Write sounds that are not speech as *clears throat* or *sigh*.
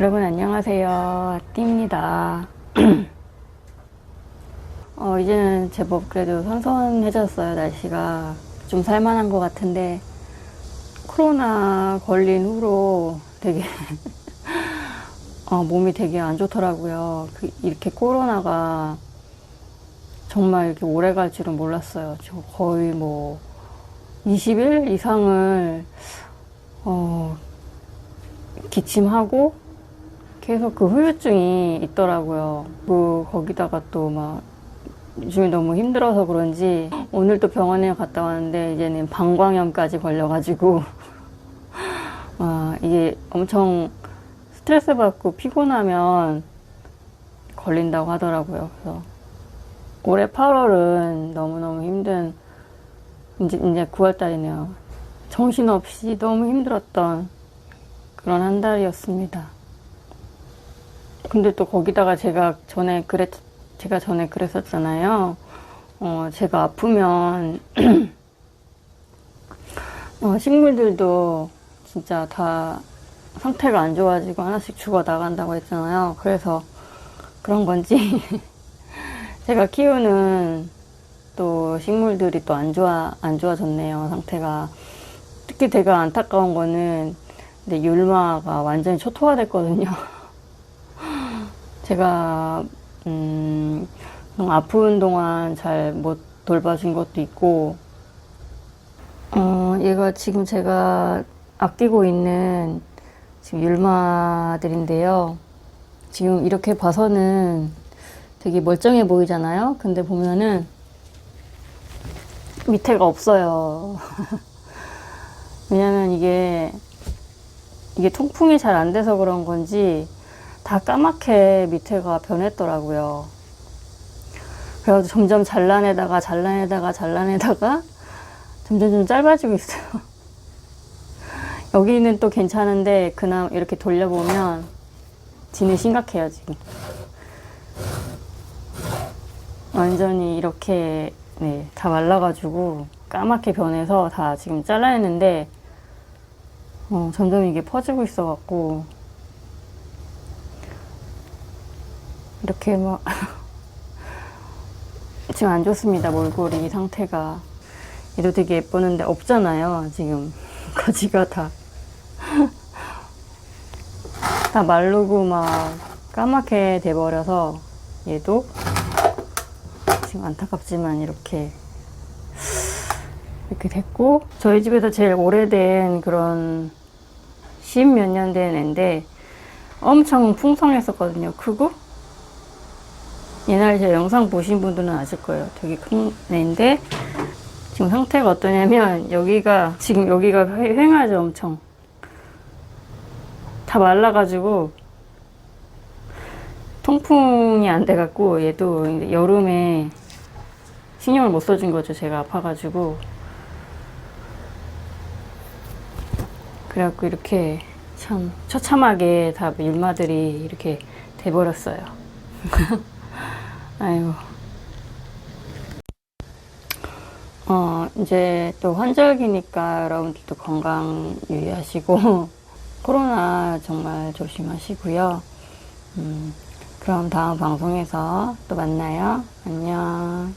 여러분 안녕하세요. 띠입니다. *clears throat* 어, 이제는 제법 그래도 선선해졌어요. 날씨가 좀 살만한 것 같은데 코로나 걸린 후로 되게 *laughs* 어, 몸이 되게 안 좋더라고요. 그, 이렇게 코로나가 정말 이렇게 오래 갈 줄은 몰랐어요. 저 거의 뭐 20일 이상을 어, 기침하고 계속 그 후유증이 있더라고요. 그 거기다가 또 막 요즘에 너무 힘들어서 그런지 오늘 또 병원에 갔다 왔는데 이제는 방광염까지 걸려가지고 *laughs* 아 이게 엄청 스트레스 받고 피곤하면 걸린다고 하더라고요. 그래서 올해 8월은 너무너무 힘든 이제 이제 9월 달이네요. 정신없이 너무 힘들었던 그런 한 달이었습니다. 근데 또 거기다가 제가 전에 그랬 제가 전에 그랬었잖아요. 어, 제가 아프면 *clears throat* 어, 식물들도 진짜 다 상태가 안 좋아지고 하나씩 죽어 나간다고 했잖아요. 그래서 그런 건지 *laughs* 제가 키우는 또 식물들이 또 안 좋아 안 좋아졌네요. 상태가 특히 되게 안타까운 거는 근데 율마가 완전히 초토화됐거든요. *laughs* 제가 음, 아픈 동안 잘 못 돌봐준 것도 있고, 어, 얘가 지금 제가 아끼고 있는 지금 율마들인데요. 지금 이렇게 봐서는 되게 멀쩡해 보이잖아요. 근데 보면은 밑에가 없어요. *laughs* 왜냐면 이게 이게 통풍이 잘 안 돼서 그런 건지 다 까맣게 밑에가 변했더라고요. 그래가지고 점점 잘라내다가 잘라내다가 잘라내다가 점점 좀 짧아지고 있어요. *laughs* 여기는 또 괜찮은데 그나마 이렇게 돌려보면 뒤는 심각해요 지금. 완전히 이렇게 네, 다 말라가지고 까맣게 변해서 다 지금 잘라냈는데 어, 점점 이게 퍼지고 있어갖고 이렇게 막 *laughs* 지금 안 좋습니다 몰골이 상태가. 얘도 되게 예쁘는데 없잖아요 지금. *laughs* 거지가 다. *laughs* 다 마르고 막 까맣게 돼버려서 얘도 지금 안타깝지만 이렇게 이렇게 됐고 저희 집에서 제일 오래된 그런 십몇 년 된 애인데 엄청 풍성했었거든요. 크고 옛날에 제 영상 보신 분들은 아실 거예요. 되게 큰 애인데 지금 상태가 어떠냐면 여기가 지금 여기가 휑- 휑하죠 엄청. 다 말라가지고 통풍이 안 돼갖고 얘도 여름에 신경을 못 써준 거죠 제가 아파가지고. 그래갖고 이렇게 참 처참하게 다 율마들이 이렇게 돼버렸어요 *laughs* 아이고. 어 이제 또 환절기니까 여러분들도 건강 유의하시고 *laughs* 코로나 정말 조심하시고요. 음, 그럼 다음 방송에서 또 만나요. 안녕